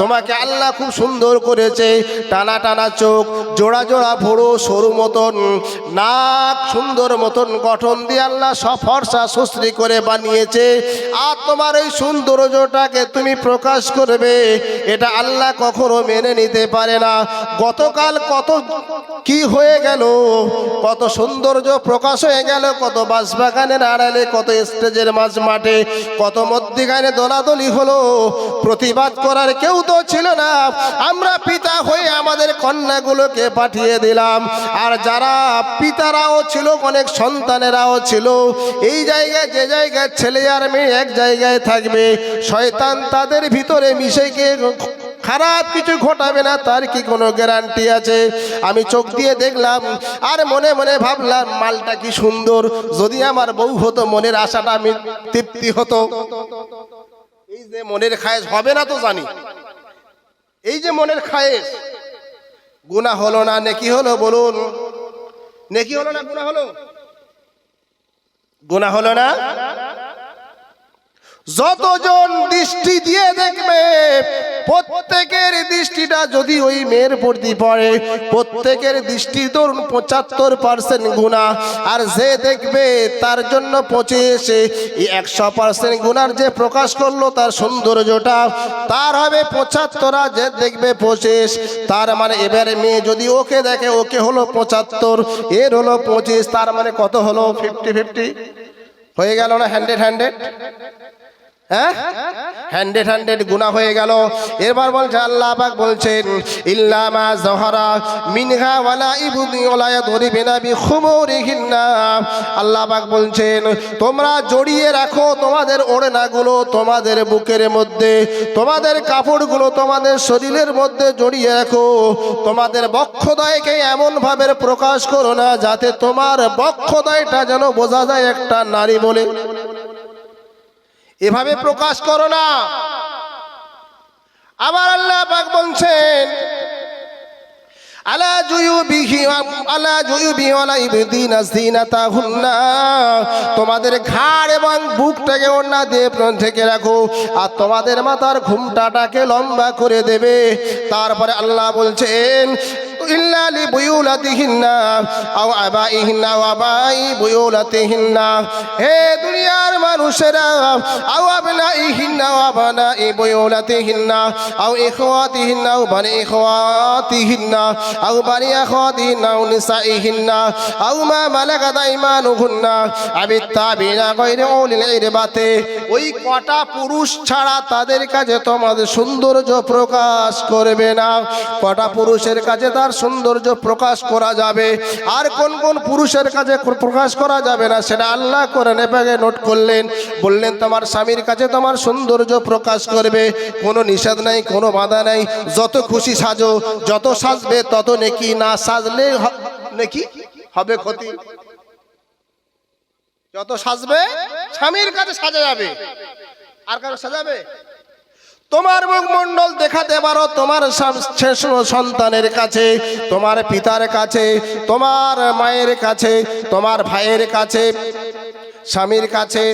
তোমাকে আল্লাহ খুব সুন্দর করেছে। টানা টানা চোখ, জোড়া জোড়া ভোড়ো সরু মতন, নাক সুন্দর মতন গঠন দিয়ে আল্লাহ সফরসা ফর্সা সুশ্রী করে বানিয়েছে। আর তোমার এই সৌন্দর্যটাকে তুমি প্রকাশ করবে, এটা আল্লাহ কখনো মেনে নিতে পারে না। গতকাল কত কি হয়ে গেল, কত সৌন্দর্য প্রকাশ হয়ে গেল, কত বাঁশবাগানের আড়ালে কত স্টেজের মাঝ মাঠে, কত মধ্যিখানে দলাদলি হলো। প্রতিবাদ করার কেউ তো ছিল না। আমরা পিতা হয়ে আমাদের কন্যাগুলোকে পাঠিয়ে দিলাম। আর যারা পিতারাও ছিল, অনেক সন্তানেরাও ছিল, এই জায়গায়, যে জায়গায় ছেলে আর মেয়ে এক জায়গায় থাকবে, শয়তান তাদের ভিতরে মিশে গিয়ে খারাপ কিছু ঘটাবে না, তার কি কোনো গ্যারান্টি আছে? আমি চোখ দিয়ে দেখলাম, আর মনে মনে ভাবলাম, মালটা কি সুন্দর, যদি আমার বউ হতো, মনের আশাটা আমি তৃপ্তি হতো। এই যে মনের খায়েশ হবে না তো জানি। এই যে মনের খায়েস গুণা হলো না, নেকি হলো বলুন। নেকি হলো না গুণা হলো? গুণা হলো না? যতজন দৃষ্টি দিয়ে দেখবে প্রত্যেকের দৃষ্টিটা যদি ওই মেয়ের প্রতি পড়ে, প্রত্যেকের দৃষ্টি ধরুন পঁচাত্তর পার্সেন্ট গুণা, আর যে দেখবে তার জন্য পঁচিশ একশো পার্সেন্ট গুণার যে প্রকাশ করল তার সৌন্দর্যটা, তার হবে পঁচাত্তর যে দেখবে পঁচিশ, তার মানে এবারে মেয়ে যদি ওকে দেখে, ওকে হলো পঁচাত্তর, এর হলো পঁচিশ, তার মানে কত হলো? ফিফটি ফিফটি হয়ে গেল না? হান্ড্রেড হান্ড্রেড হ্যাঁ? হ্যান্ডেড হান্ড্রেড গুণা হয়ে গেল। এবার বলছে, আল্লাহ পাক বলছেন ইল্লামা জহরা মিনহা ওয়ালা ইবুদি ওলা ধরিবেনা বি খুমুরিহিন্না আল্লাহ পাক বলছেন, তোমরা জড়িয়ে রাখো তোমাদের ওড়নাগুলো তোমাদের বুকের মধ্যে, তোমাদের কাপড়গুলো তোমাদের শরীরের মধ্যে জড়িয়ে রাখো। তোমাদের বক্ষদয়কে এমন ভাবে প্রকাশ করো না, যাতে তোমার বক্ষদয়টা যেন বোঝা যায় একটা নারী বলে। এভাবে প্রকাশ করো না। আবার আল্লাহ পাক বলছেন, আলা জুয়ুবিহি আলা জুয়ুবিহি ওয়ালা ইবদিনা জিনাতাহুন্না তোমাদের ঘাড় এবং বুকটাকে ওড়না দিয়ে থেকে রাখো, আর তোমাদের মাথার ঘুমটাটাকে লম্বা করে দেবে। তারপরে আল্লাহ বলছেন লি বুয়ুলাতিহিন্না আও আবাইহিন্না ওয়া আবাই বুয়ুলাতিহিন্না। হে দুনিয়ার মানুষেরা, আও আবনাইহিন্না ওয়া আবনাই বুয়ুলাতিহিন্না, আও ইখওয়াতিহিন্না ওয়া বানি ইখওয়াতিহিন্না, আও বানি আখওয়াতিহিন্না ওয়া নিসাইহিন্না, আও মা মালাকাত আইমানুহুন্না আবি তাবিনা গায়রি উলিল ইরবাতে। ওই কটা পুরুষ ছাড়া তাদের কাছে তোমাদের সৌন্দর্য প্রকাশ করবে না। কটা পুরুষের কাছে তার সৌন্দর্য প্রকাশ করা যাবে। আর কোন কোন পুরুষের কাছে প্রকাশ করা যাবে না, সেটা আল্লাহ করে নেপাকে নোট করলেন। বললেন, তোমার স্বামীর কাছে তোমার সৌন্দর্য প্রকাশ করবে। কোনো নিষেধ নাই, কোনো বাধা নাই। যত খুশি সাজো, যত সাজবে, তত নেকি না সাজলে নেকি? হবে ক্ষতি। যত সাজবে, স্বামীর কাছে সাজা যাবে। আর কারও সাজাবে? তোমার মুখমণ্ডল দেখাতে পারো, তোমার সন্তানের কাছে, তোমার পিতার কাছে, তোমার মায়ের কাছে, তোমার ভাইয়ের কাছে, স্বামীর কাছে,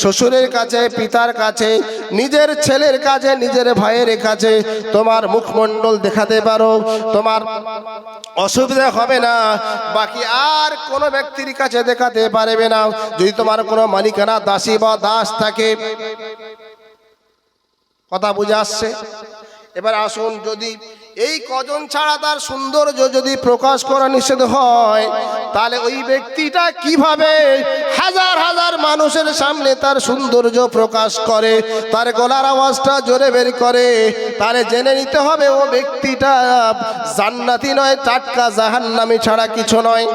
শ্বশুরের কাছে, পিতার কাছে, নিজের ছেলের কাছে, নিজের ভাইয়ের কাছে তোমার মুখমণ্ডল দেখাতে পারো, তোমার অসুবিধা হবে না। বাকি আর কোনো ব্যক্তির কাছে দেখাতে পারবে না। যদি তোমার কোনো মালিকানা দাসী বা দাস থাকে কথা বুঝে আসছে। এবার আসুন, যদি এই কজন ছাড়া তার সৌন্দর্য যদি প্রকাশ করা নিষেধ হয়, তাহলে ওই ব্যক্তিটা কীভাবে হাজার হাজার মানুষের সামনে তার সৌন্দর্য প্রকাশ করে, তার গলার আওয়াজটা জোরে বের করে? তাহলে জেনে নিতে হবে ও ব্যক্তিটা জান্নাতি নয়, টাটকা জাহান্নামি ছাড়া কিছু নয়।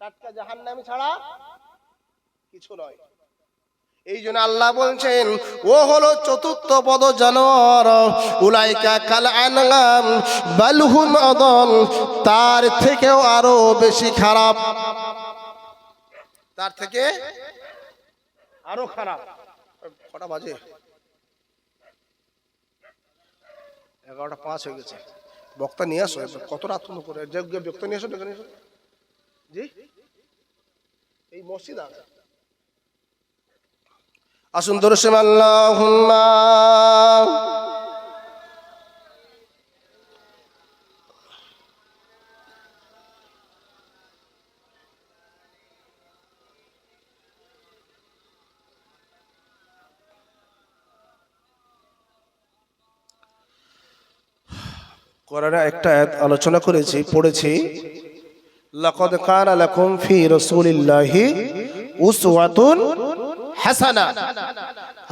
টাটকা জাহান্নামি ছাড়া কিছু নয়। এই জন্য আল্লাহ বলছেন, ও হলো চতুর্থ পদ জানোয়ার। উলাইকা কাল আনলাম বালহুম অদল তার থেকেও আরও বেশি খারাপ। তার থেকে আরও খারাপ। কটা বাজে? এগারোটা পাঁচ হয়ে গেছে। বক্তা নিয়ে আসো কত রাত করে? যে বক্তা নিয়ে আসো। জি? এই মসজিদ আছে। আসুন দরসেম আল্লাহ কোরআনে একটা আলোচনা করেছি পড়েছি। লাকদ কার লাকুম ফি রাসূলিল্লাহি উসওয়াতুন হাসানা।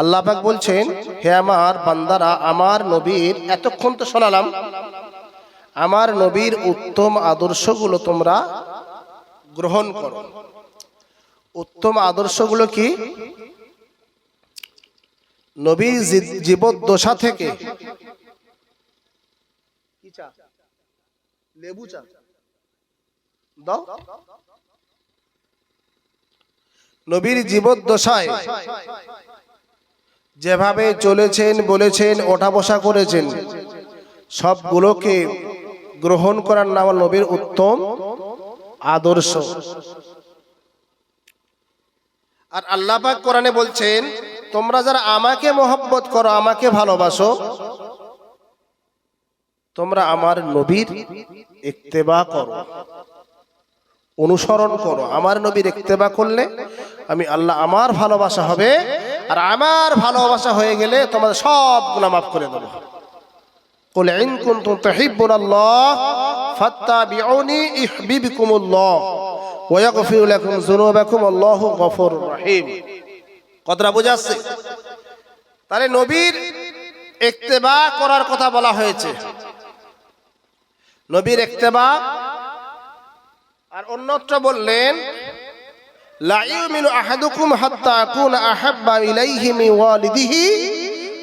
আল্লাহ পাক বলছেন, হে আমার বান্দারা, আমার নবীর, এতক্ষণ তো শোনালাম, আমার নবীর উত্তম আদর্শগুলো তোমরা গ্রহণ করো। উত্তম আদর্শগুলো কি? নবীর জীবদ্দশা থেকে। লেবু চা। দাও। নবীর জীবদ্দশায় যেভাবে চলেছেন, বলেছেন ওঠা বসা করেছেন, সবগুলোকে গ্রহণ করার নাম নবীর উত্তম আদর্শ। আর আল্লাহ পাক কোরআনে বলছেন, তোমরা যারা আমাকে মহব্বত করো, আমাকে ভালোবাসো, তোমরা আমার নবীর ইত্তেবা করো। অনুসরণ করো আমার নবীর ইত্তেবা করলে আমি আল্লাহ আমার ভালোবাসা হবে আর আমার ভালোবাসা হয়ে গেলে তোমাদের সব গুণা মাফ করে দেবো قل إن كنتم تحبون الله فاتبعوني يحببكم الله ويغفر لكم ذنوبكم الله غفور رحيم কথাটা বোঝা যাচ্ছে তাহলে নবীর ইত্তেবা করার কথা বলা হয়েছে নবীর ইত্তেবা আর অন্যত্র বললেন, লা আহাদুকুম হাত্তা আকুনা আহাব্বা ইলাইহি মিন ওয়ালিদিহি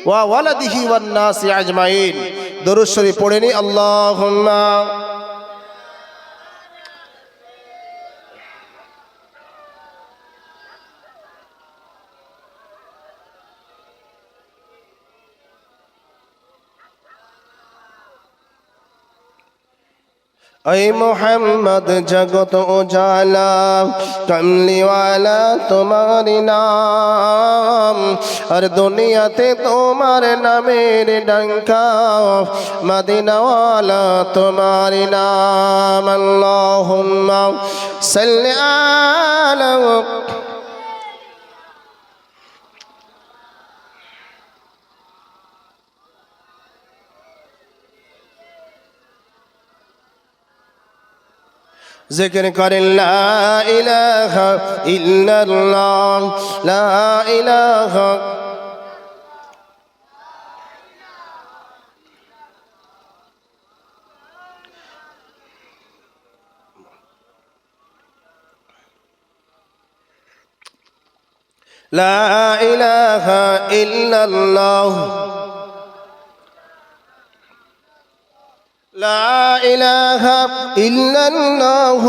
ওয়া ওয়ালাদিহি ওয়ান নাসি আজমাইন। দরুদ শরীফ আল্লাহুম্মা। ওই মোহাম্মদ জগত উজালা কমলিওয়ালা তোমার নাম। আর দুনিয়াতে তোমার নামের ডঙ্কা, মদিনওয়ালা তোমার নাম। আল্লাহুম্মা সাল্লি আলা ذكر করেন لا إله إلا الله لا إله لا إله إلا الله لا إله إلا الله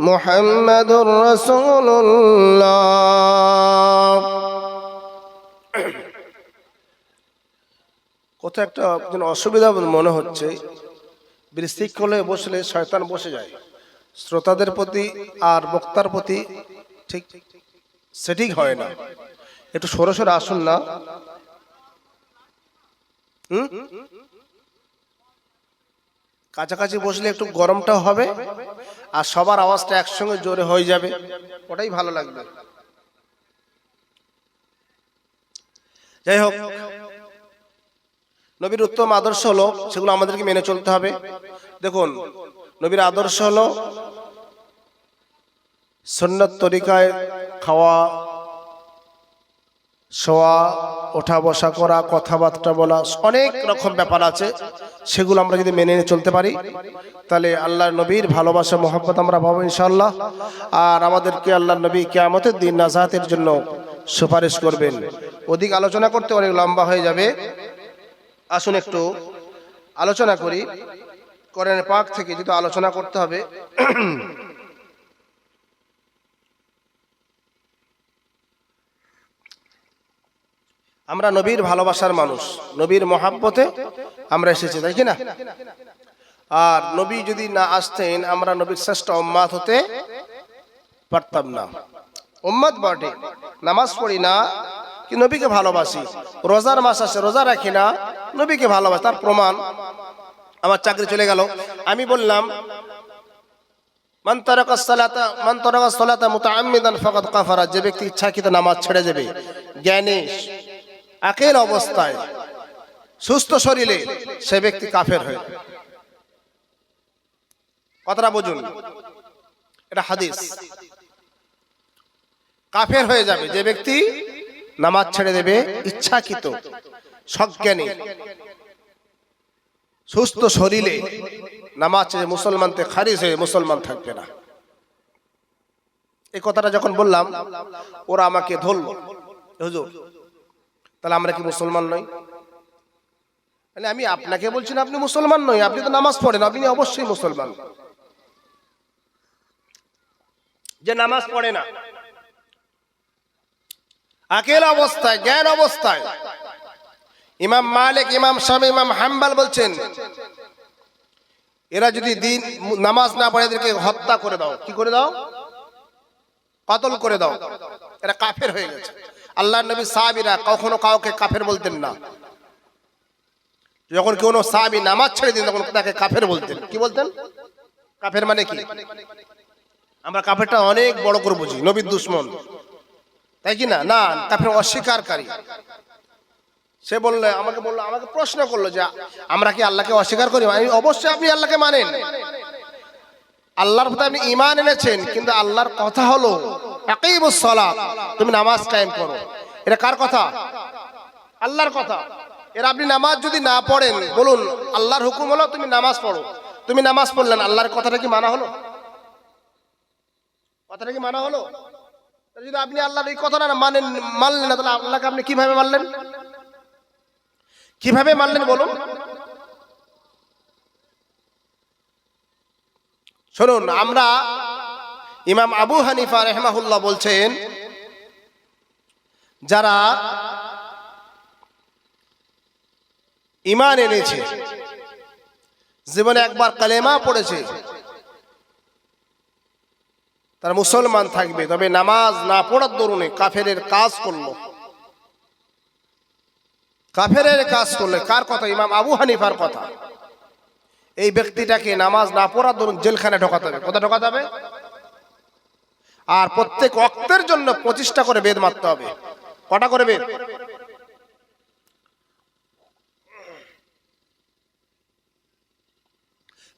محمد رسول الله কোথাও একটা যেন অসুবিধা বলে মনে হচ্ছে বৃষ্টিকলে বসলে শয়তান বসে যায় শ্রোতাদের প্রতি আর বক্তার প্রতি ঠিক সেটিং হয় না একটু সরে সরে আসুন না হুম কাছাকাছি বসলে একটু গরমটাও হবে আর সবার আওয়াজটা একসঙ্গে জোরে হয়ে যাবে। ওটাই ভালো লাগবে। যাই হোক, নবীর উত্তম আদর্শ হলো সেগুলো আমাদেরকে মেনে চলতে হবে। দেখুন, নবীর আদর্শ হলো সন্ন্যত তরিকায় খাওয়া শোয়া, ওঠা, বসা করা, কথাবার্তা বলা, অনেক রকম ব্যাপার আছে। সেগুলো আমরা যদি মেনে নিয়ে চলতে পারি, তাহলে আল্লাহ নবীর ভালোবাসা মোহাম্মত আমরা পাবো ইনশাল্লাহ আর আমাদেরকে আল্লাহ নবী কেয়ামতের দিন নাজাতের জন্য সুপারিশ করবেন। অধিক আলোচনা করতে অনেক লম্বা হয়ে যাবে। আসুন একটু আলোচনা করি। করেন পাক থেকে যেহেতু আলোচনা করতে হবে আমরা নবীর ভালোবাসার মানুষ, নবীর মহাব্বতে আমরা এসেছি, তাই কি না? আর নবী যদি না আসতেন, আমরা নবীর শ্রেষ্ঠ উম্মাদ হতে পারতাম না। উম্মাদ বটে, নামাজ পড়ি না কি নবীকে ভালোবাসি। রোজার মাস আসে, রোজা রাখি না, নবীকে ভালোবাসি, তার প্রমাণ আমার চাকরি চলে গেল। আমি বললাম যে ব্যক্তি ইচ্ছাকৃত নামাজ ছেড়ে যাবে জ্ঞানী আকের অবস্থায়, সুস্থ শরীরে সে ব্যক্তি কাফের হয়ে। কথাটা বুঝুন। এটা হাদিস। কাফের হয়ে যাবে। যে ব্যক্তি নামাজ ছেড়ে দেবে, ইচ্ছাকৃত, সজ্ঞানী, সুস্থ শরীরে নামাজ ছেড়ে মুসলমান থেকে খারিজ হয়ে মুসলমান থাকবে না। এই কথাটা যখন বললাম, ওরা আমাকে ধরল। হুজুর তাহলে আমরা কি মুসলমান নই? মানে আমি আপনাকে বলছি না, আপনি মুসলমান নই, আপনি তো নামাজ পড়েন, আপনি অবশ্যই মুসলমান। যে নামাজ পড়ে না। আকেল অবস্থায়, জ্ঞান অবস্থায়। ইমাম মালিক, ইমাম শামী, ইমাম হাম্বাল বলছেন, এরা যদি দিন, নামাজ না পড়ে, এদেরকে হত্যা করে দাও। কি করে দাও? কতল করে দাও। এরা কাফের হয়ে গেছে। আল্লাহ নবী সাহাবিরা কখনো কাউকে কাফের বলতেন না। যখন কোনো সাহাবি নামাজ ছেড়ে দিন তখন তাকে কাফের বলতেন। কি বলতেন? কাফের মানে কি? আমরা কাফেরটা অনেক বড় করে বুঝি, নবীর দুশ্মন। তাই কি না? না, কাফের অস্বীকারী। সে বললে, আমাকে বলল, আমাকে প্রশ্ন করল যে, আমরা কি আল্লাহকে অস্বীকার করি? আমি, অবশ্যই আপনি আল্লাহকে মানেন। আল্লাহর প্রতি আপনি ইমান এনেছেন, কিন্তু আল্লাহর কথা হলো সলা তুমি নামাজ কায়েম করো। এটা কার কথা? আল্লাহর কথা। এর আপনি নামাজ যদি না পড়েন, বলুন, আল্লাহর হুকুম হলো তুমি নামাজ পড়ো। তুমি নামাজ পড়লেন, আল্লাহর কথাটা কি মানা হলো? কথাটা কি মানা হলো? যদি আপনি আল্লাহর এই কথাটা মানেন, মানলেন না, তাহলে আল্লাহকে আপনি কীভাবে মানলেন? কীভাবে মানলেন বলুন? শুনুন, আমরা ইমাম আবু হানিফা রহমাহুল্লাহ বলছেন, যারা ইমান এনেছে, জীবনে একবার কালেমা পড়েছে, তারা মুসলমান থাকবে, তবে নামাজ না পড়ার দরুনে কাফেরের কাজ করল। কাফেরের কাজ করলে কার কথা? ইমাম আবু হানিফার কথা। এই ব্যক্তিটাকে নামাজ না পড়ার দরুন জেলখানে ঢোকাতে হবে। কোথায় ঢোকাতে হবে? আর প্রত্যেক অক্তের জন্য পঁচিশটা করে বেদ মারতে হবে। কটা করে বেদ?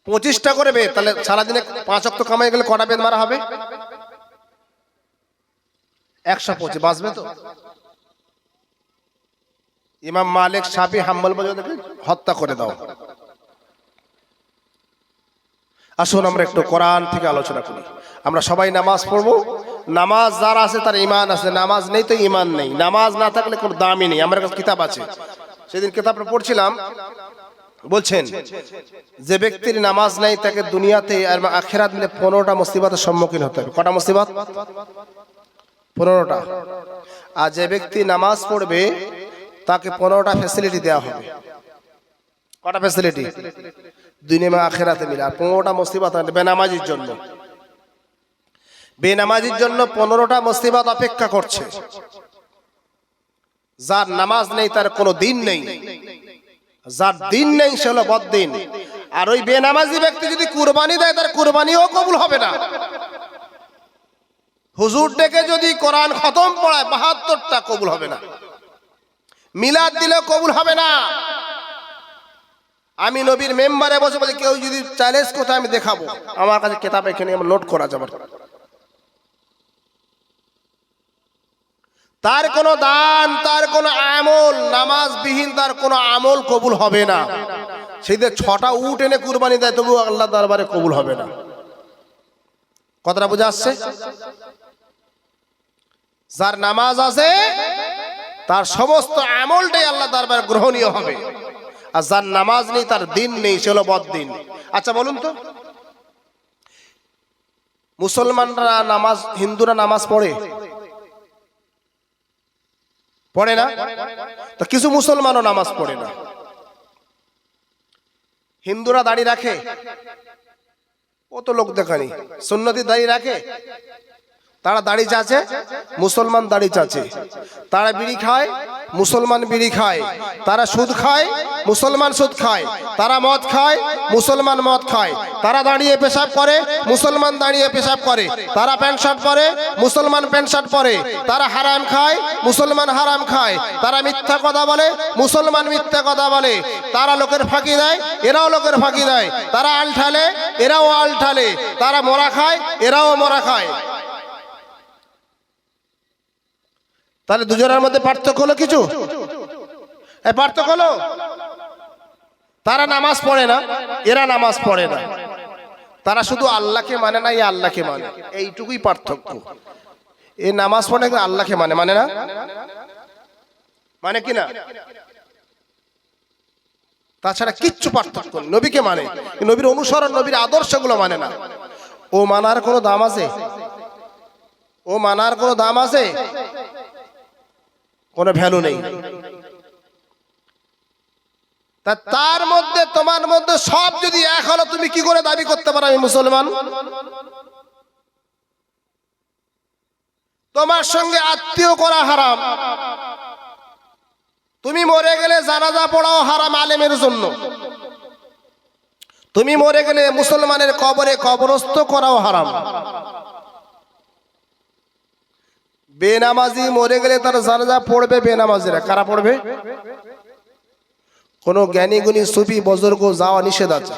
পঁচিশটা করে বেদ, তাহলে সারাদিনে পাঁচ অক্ত কামাই গেলে কটা বেদ মারা হবে? একশো পঁচিশ, বাঁচবে তো? ইমাম মালিক সাবি হাম্বল বলে হত্যা করে দাও। আসুন আমরা একটু কোরআন থেকে আলোচনা করি। আমরা সবাই নামাজ পড়ব। নামাজ যার আছে তার ইমান আছে। নামাজ নেই তো ইমান নেই। নামাজ না থাকলে কোনো দামই নেই। আমার কাছে কিতাব আছে। সেদিন কিতাবটা পড়ছিলাম। বলছেন, যে ব্যক্তির নামাজ নাই তাকে দুনিয়াতে আর আখেরাত মিলে পনেরোটা মুসিবতের সম্মুখীন হতে হবে। কটা মুসিবত? পনেরোটা। আর যে ব্যক্তি নামাজ পড়বে, তাকে পনেরোটা ফ্যাসিলিটি দেওয়া হবে। কটা ফ্যাসিলিটি দুনিয়া আখেরাতে মিলে। আর পনেরোটা মুসিবত বেনামাজির জন্য। বেনামাজির জন্য পনেরোটা মুসিবত অপেক্ষা করছে। যার নামাজ নেই, তার কোনো দিন নেই। যার দিন নেই, সে হলো বদিন আর ওই বেনামাজি ব্যক্তি যদি কুরবানি দেয়, তার কুরবানিও কবুল হবে না। হুজুর ডেকে যদি কোরআন খতম পড়ায়, বাহাত্তরটা কবুল হবে না। মিলাদ দিলেও কবুল হবে না। আমি নবীর মেম্বারে বসে বলে, কেউ যদি চ্যালেঞ্জ কোথায় আমি দেখাবো। আমার কাছে কেতাব এখানে নোট করা যাবে। তার কোনো দান, তার কোনো আমল নামাজ বিহীন তার কোনো আমল কবুল হবে না। সেইদের ছটা উট এনে কুরবানি দেয় তবু আল্লাহ দরবারে কবুল হবে না। কথাটা বুঝে আসছে যার নামাজ আছে, তার সমস্ত আমলটাই আল্লাহ দরবার গ্রহণীয় হবে। আর যার নামাজ নেই, তার দিন নেই, সে হলো বদিন আচ্ছা বলুন তো। মুসলমানরা নামাজ, হিন্দুরা নামাজ পড়ে? পড়ে না? তো কিছু মুসলমানও নামাজ পড়ে না। হিন্দুরা দাড়ি রাখে? ও তো লোক দেখানি। সুন্নতি দাড়ি রাখে? তারা দাড়ি চাচে, মুসলমান দাড়ি চাচে। তারা বিড়ি খায়, মুসলমান বিড়ি খায়। তারা সুদ খায়, মুসলমান সুদ খায়। তারা মদ খায়, মুসলমান মদ খায়। তারা দাঁড়িয়ে পেশাব করে, মুসলমান দাঁড়িয়ে পেশাব করে। তারা প্যান্ট শার্ট পরে, মুসলমান প্যান্ট শার্ট পরে। তারা হারাম খায়, মুসলমান হারাম খায়। তারা মিথ্যা কথা বলে, মুসলমান মিথ্যা কথা বলে। তারা লোকের ফাঁকি দেয়, এরাও লোকের ফাঁকি দেয়। তারা আল ঠালে, এরাও আল ঠালে। তারা মরা খায়, এরাও মরা খায়। তাহলে দুজনের মধ্যে পার্থক্য হলো কিছু? পার্থক্য হলো? তারা নামাজ পড়ে না, এরা নামাজ পড়ে না। তারা শুধু আল্লাহকে মানে না, এ আল্লাহকে মানে। এইটুকুই পার্থক্য। এ নামাজ পড়ে আল্লাহকে মানে। মানে না? মানে কি না তাছাড়া কিচ্ছু পার্থক্য নবীকে মানে। নবীর অনুসরণ, নবীর আদর্শগুলো মানে না। ও মানার কোনো দাম আছে? ও মানার কোনো দাম আছে? কোনো ভ্যালু নেই। তা তার মধ্যে, তোমার মধ্যে সব যদি এক হলো, তুমি কি করে দাবি করতে পারো আমি মুসলমান? তোমার সঙ্গে আত্মীয় করা হারাম। তুমি মরে গেলে জানাজা পড়াও হারাম আলেমের জন্য। তুমি মরে গেলে মুসলমানের কবরে কবরস্থ করাও হারাম। বেনামাজি মরে গেলে তার জানাজা পড়বে বেনামাজিরা। কারা পড়বে? কোন জ্ঞানী গুণী সুফি বজর্গ যাওয়া নিষেধ আছে।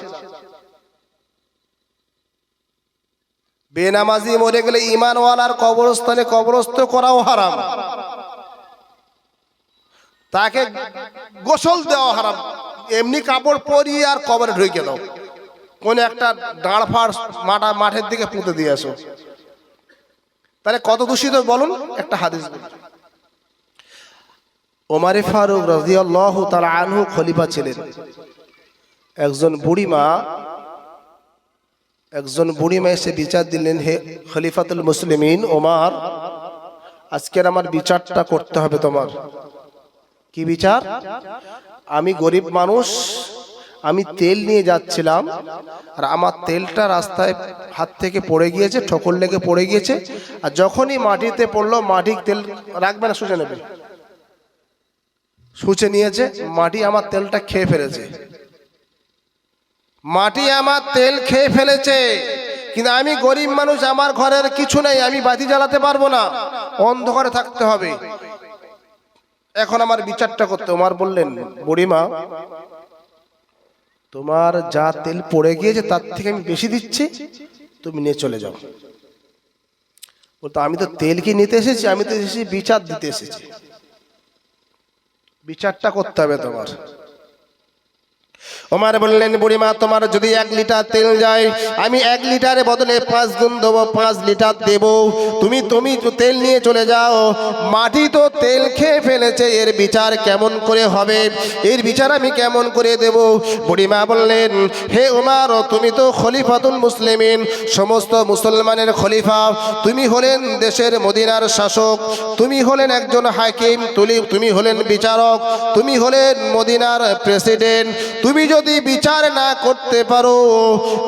বেনামাজি মরে গেলে ইমানওয়ালার কবরস্থানে কবরস্থ করাও হারাম। তাকে গোসল দেওয়া হারাম। এমনি কাপড় পরিয়ে আর কবরে ঢুকে দাও। কোন একটা দাঁড় ফাড় মাঠা মাঠের দিকে পুঁতে দিয়ে আসো। তাহলে কত দূষিত বলুন? একটা হাদিস। ওমারে ফারুক রাজিয়াল্লাহ তারা আনহু খলিফা ছিলেন। একজন বুড়িমা, একজন বুড়ি বুড়িমা এসে বিচার দিলেন, হে খলিফাতুল মুসলিমিন ওমার, আজকের আমার বিচারটা করতে হবে তোমার। কি বিচার? আমি গরিব মানুষ আমি তেল নিয়ে যাচ্ছিলাম, আর আমার তেলটা রাস্তায় হাত থেকে পড়ে গিয়েছে, ঠোকর লেগে পড়ে গিয়েছে, আর যখনই মাটিতে পড়ল, মাটি তেল রাখবে না সুচে নেবে। সুচে নিয়েছে, মাটি আমার তেলটা খেয়ে ফেলেছে। মাটি আমার তেল খেয়ে ফেলেছে, কিন্তু আমি গরিব মানুষ, আমার ঘরের কিছু নেই, আমি বাতি জ্বালাতে পারব না, অন্ধকারে থাকতে হবে। এখন আমার বিচারটা করতে ওমার বললেন, বুড়িমা তোমার যা তেল পড়ে গিয়েছে তার থেকে আমি বেশি দিচ্ছি, তুমি নিয়ে চলে যাও। বলতো, আমি তো তেল কি নিতে এসেছি? আমি তো এসেছি বিচার দিতে এসেছি। বিচারটা করতে হবে তোমার। ওমার বললেন, বুড়িমা, তোমার যদি এক লিটার তেল যায়, আমি এক লিটারের বদলে পাঁচ গুণ দেবো, পাঁচ লিটার দেব। তুমি তুমি তেল নিয়ে চলে যাও। মাটি তো তেল খেয়ে ফেলেছে, এর বিচার কেমন করে হবে? এর বিচার আমি কেমন করে দেব? বুড়িমা বললেন, হে ওমার, তুমি তো খলিফাতুল মুসলিমিন, সমস্ত মুসলমানের খলিফা। তুমি হলেন দেশের মদিনার শাসক। তুমি হলেন একজন হাকিম, তুলি তুমি হলেন বিচারক। তুমি হলেন মদিনার প্রেসিডেন্ট। তুমি যদি বিচার না করতে পারো,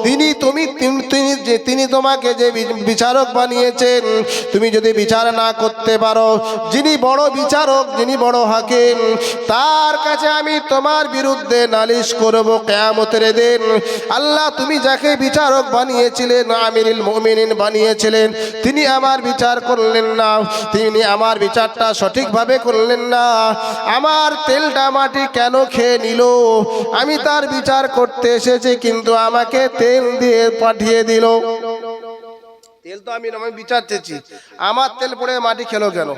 তিনি তুমি, তিনি যে তিনি তোমাকে যে বিচারক বানিয়েছেন, তুমি যদি বিচার না করতে পারো, যিনি বড় বিচারক, যিনি বড় হাকিম, তার কাছে আমি তোমার বিরুদ্ধে নালিশ করব কেয়ামতের দিন। আল্লাহ, তুমি যাকে বিচারক বানিয়েছিলেন, আমিরুল মুমিনিন বানিয়েছিলেন, তিনি আমার বিচার করলেন না, তিনি আমার বিচারটা সঠিকভাবে করলেন না। আমার তেলটা মাটি কেন খেয়ে নিল? আমি তার বিচার করতে এসেছি, কিন্তু আমাকে তেল দিয়ে পাঠিয়ে দিল। তেল তো আমি বিচার চেয়েছি। আমার তেল পড়ে মাটি খেলো কেন?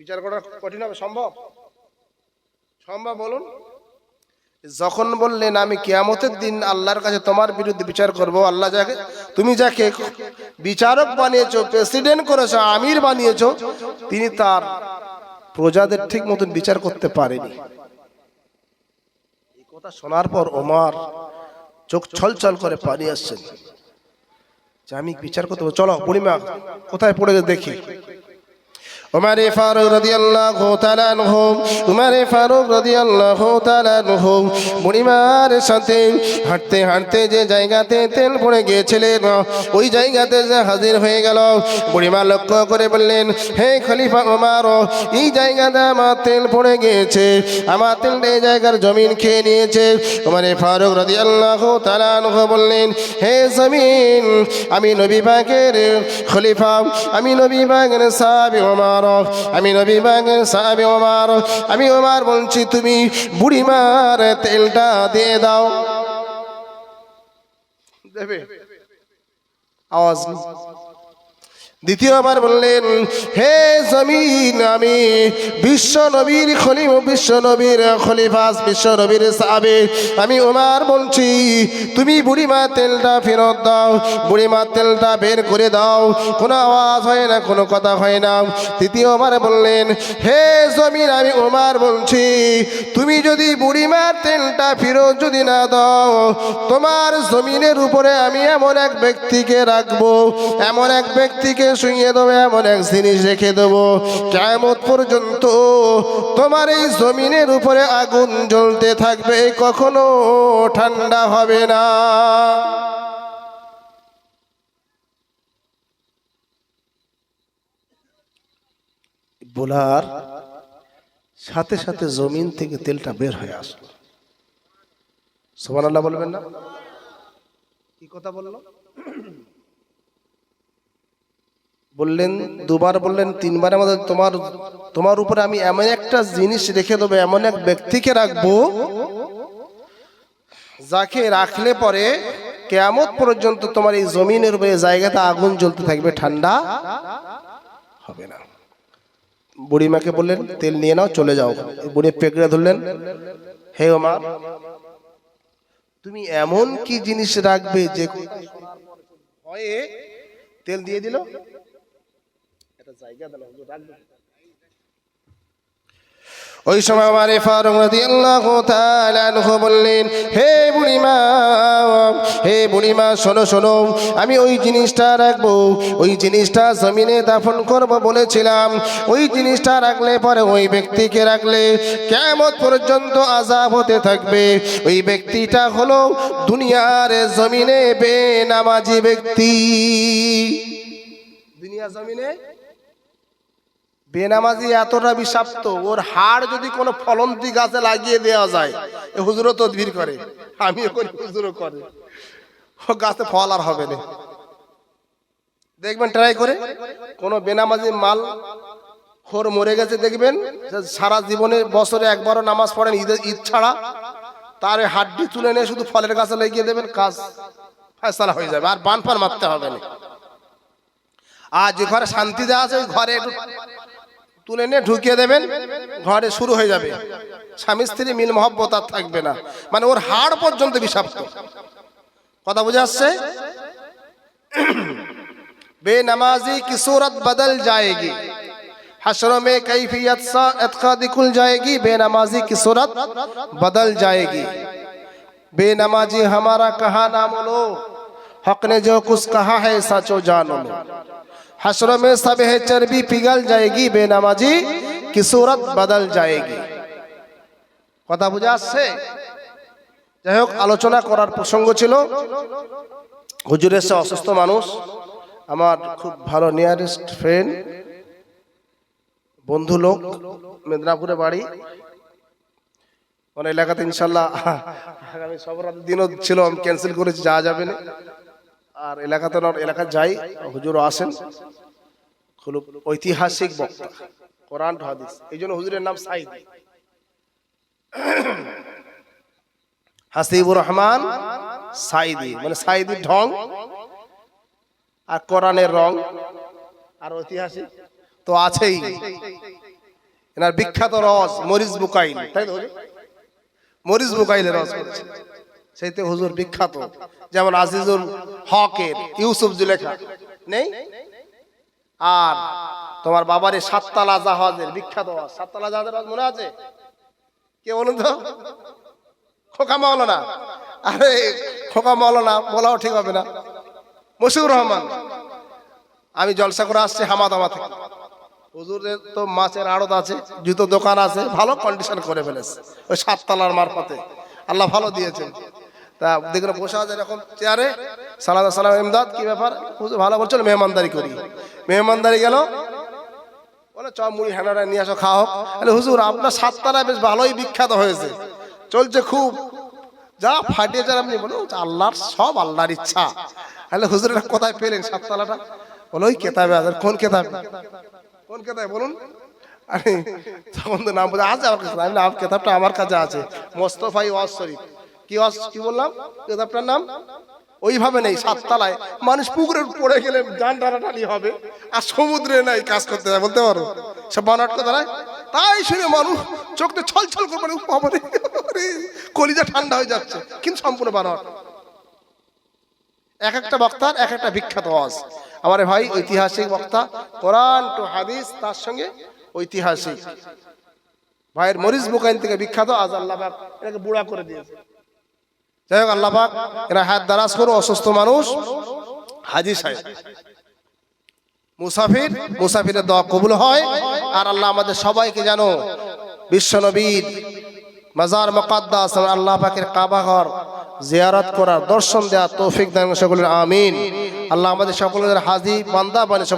বিচার করা কঠিন হবে, সম্ভব? সম্ভব, বলুন। যখন বললেন, আমি কিয়ামতের দিন আল্লাহর কাছে তোমার বিরুদ্ধে বিচার করব, আল্লাহ যাকে তুমি যাকে বিচারক বানিয়েছো, প্রেসিডেন্ট করেছ, আমির বানিয়েছো, তিনি তার প্রজাদের ঠিক মতন বিচার করতে পারেনি। কথা শোনার পর ওমার চোখ ছলছল করে পানি আসছে। যে আমি বিচার করতে চলো, পূর্ণিমা, কোথায় পড়ে দেখি। উমারে ফারুক রাদিয়াল্লাহু তাআলা আনহু, উমারে ফারুক রাদিয়াল্লাহু তাআলা আনহু, বুড়িমার সাথে হাঁটতে হাঁটতে যে জায়গাতে তেল পড়ে গিয়েছিলেন, ওই জায়গাতে যে হাজির হয়ে গেল, বুড়িমা লক্ষ্য করে বললেন, হে খলিফা ওমর এই জায়গাতে আমার তেল পড়ে গিয়েছে, আমার তেলটা এই জায়গার জমিন খেয়ে নিয়েছে। উমারে ফারুক রাদিয়াল্লাহু তাআলা আনহু বললেন, হে জমিন, আমি নবী পাকের খলিফা, আমি নবী পাকের সাহাবী ওমর আমি নবী পাকের সাহাবি ওমার। আমি ওমার বলছি তুমি বুড়িমার তেলটা দিয়ে দাও। দেবে? আওয়াজ। দ্বিতীয়বার বললেন, হে জমিন আমি বিশ্ব নবীর খলিম, বিশ্ব নবীর খলিফাস বিশ্ব নবীর সাবে আমি ওমার বলছি, তুমি বুড়িমা তেলটা ফেরত দাও বুড়িমা তেলটা বের করে দাও। কোনো আওয়াজ হয় না, কোনো কথা হয় না। তৃতীয়বার বললেন, হে জমিন আমি ওমার বলছি, তুমি যদি বুড়িমার তেলটা ফেরত যদি না দাও, তোমার জমিনের উপরে আমি এমন এক ব্যক্তিকে রাখব, এমন এক ব্যক্তিকে শুইয়ে দেবো এমন এক জিনিস রেখে দেবো। কেমত পর্যন্ত তোমার এই জমিনের উপরে আগুন জ্বলতে থাকবে, কখনো ঠান্ডা হবে না। বোলার, সাথে সাথে জমিন থেকে তেলটা বের হয়ে আসলো। সোমান আল্লাহ বলবেন না? কি কথা বলল? বললেন, দুবার বললেন, তিনবার আমাদের তোমার তোমার উপরে আমি এমন একটা জিনিস রেখে দেবো, এমন এক ব্যক্তিকে রাখব, যাকে রাখলে পরে কেয়ামত পর্যন্ত তোমার এই জমিনের উপরে জায়গাতে আগুন জ্বলতে থাকবে, ঠান্ডা হবে না। বুড়িমাকে বললেন, তেল নিয়ে নাও, চলে যাও। বুড়ি পেকড়ে ধরলেন, হে ওমার তুমি এমন কি জিনিস রাখবে যে তেল দিয়ে দিল? ওই সময় আমার ফারুক রাদিয়াল্লাহু তাআলা আনহু বললেন হে বুড়িমা হে বুড়িমা শোনো শোনো আমি ওই জিনিসটা রাখব ওই জিনিসটা জমিনে দাফন করব বলেছিলাম ওই জিনিসটা রাখলে পরে ওই ব্যক্তিকে রাখলে কেমন পর্যন্ত আজাব হতে থাকবে। ওই ব্যক্তিটা হলো দুনিয়ার জমিনে বেনামাজি ব্যক্তি। দুনিয়া জমিনে বেনামাজি এতটা বিষাক্ত, ওর হাড় যদি কোনো ফলন্তি গাছে লাগিয়ে দেওয়া যায়, এ হুজুরও তদবির করে, আমিও করি, হুজুরও করে। ও গাছে ফল আর হবে না। দেখবেন ট্রাই করে, কোনো বেনামাজি মাল খোর মরে গেছে, দেখবেন সারা জীবনে বছরে একবারও নামাজ পড়েন ঈদের ঈদ ছাড়া, তার হাড্ডি তুলে নিয়ে শুধু ফলের গাছে লাগিয়ে দেবেন, কাজ ফয়সালা হয়ে যাবে, আর বান পান মারতে হবে না। আর যে ঘরে শান্তি দেওয়া আছে, ওই ঘরে একটু তুলে নিয়ে ঢুকিয়ে দেবেন ঘরে শুরু হয়ে যাবে স্বামী স্ত্রী মিল মহব্বত আর থাকবে না মানে ওর হাড় পর্যন্ত বিষাক্ত কথা বুঝে আসছে बेनमाजी की सूरत बदल जाएगी हशरों में कैफियत सा एतकादी खुल जाएगी बेनमाजी की सूरत बदल जाएगी बेनमाजी हमारा कहा नाम लो हक ने जो कुछ कहा है सचो जानो लो हशरों में सब है चर्बी पिघल जाएगी बेनमाजी की सूरत बदल जाएगी কথা বুঝে আসছে যাই হোক আলোচনা করার প্রসঙ্গ ছিল হুজুরের সে অসুস্থ মানুষ আমার খুব ভালো নিয়ারেস্ট ফ্রেন্ড বন্ধু লোক মেদিনীপুরে বাড়ি মানে এলাকাতে ইনশাল্লাহ আগামী সবরাত দিনও ছিল আমি ক্যান্সেল করেছি যাওয়া যাবে না আর এলাকাতে এলাকা যাই হুজুরও আসেন। খুব ঐতিহাসিক বক্তা, কোরআন হাদিস। এই জন্য হুজুরের নাম সাইদ। হাসিবুর রহমান সাইদি মানে সাইদির ঢং আর কোরআনের রং আর ঐতিহাসিক তো আছেই। এনার বিখ্যাত রস মরিস বুকাইল, তাই তো হুজুর? মরিস বুকাইলের রস করেছে। সেইতে হুজুর বিখ্যাত। যেমন আজিজুল হকের, ইউসুফ জুলেখা। নেই? আর তোমার বাবার এই সাততলা জাহাজের বিখ্যাত সাততালা জাহাজের মনে আছে? কে বলুন তো? খোকা মাওলানা। আরে, খোকা মাওলানা বলাও ঠিক হবে না। মশিউর রহমান। আমি জলসা করে আসছি হামাদামা থেকে। হুজুরের তো মাছের আড়ত আছে, জুতো দোকান আছে, ভালো কন্ডিশন করে ফেলেছে। ওই সাততলার মারফতে। আল্লাহ ভালো দিয়েছেন। তা দেখুন, বসে আছে এরকম চেয়ারে সালাম সালাম, ইমদাদ, কি ব্যাপার? ভালো বলছিল মেহমানদারি করি। মেহমানদারি গেল, বলে চ মুড়ি হ্যানারা নিয়ে আসো খাও আরে হুজুর, আপনার সাততলা বেশ ভালোই বিখ্যাত হয়েছে। চলছে খুব। যা ফাটিয়েছেন আপনি বলুন আল্লাহর সব আল্লাহর ইচ্ছা। তাহলে হুজুর, এটা কোথায় পেলেন সাততলাটা? বলো, ওই কেতাবে আছে কোন কেতাবে? কোন কেতাবে, বলুন। আরে, তখন তো নাম বলে আছে আমার কাছে, আমি কেতাবটা আমার কাছে আছে। মোস্তফাই ওয়াজ শরীফ। কি কি বললাম? কেতাবটার নাম? ওইভাবে নেই সাততলায় মানুষ পুকুরে পড়ে গেলে যান টানাটানি হবে, আর সমুদ্রে নাই কাজ করতে যায় বলতে পারো? সব বানাট কথা নয়? তাই শুনে মানুষ চোখটা ছল ছল করে মানে কলিজা ঠান্ডা হয়ে যাচ্ছে, কিন্তু সম্পূর্ণ বানাট। এক একটা বক্তার এক একটা বিখ্যাত ওয়াজ। আমার ভাই ঐতিহাসিক বক্তা, কোরআন টু হাদিস, তার সঙ্গে ঐতিহাসিক। ভাইয়ের মরিস বুকাইন থেকে বিখ্যাত, আজ আল্লাহ এটাকে বুড়া করে দিয়েছে। যাই হোক আল্লাপাক, এরা হাত দারাজ করো অসুস্থ মানুষ। হাজি সাহেব, মুসাফির, মুসাফিরের দোয়া কবুল হয়। আর আল্লাহ আমাদের সবাইকে জানো বিশ্বনবীর মাজার মকাদ্দাস আল্লাহ পাকের কাবা ঘর জিয়ারত করার দর্শন দেওয়া তৌফিক দান সকলের, আমিন। আল্লাহ আমাদের সকলের হাজি, বান্দা বানে সকলের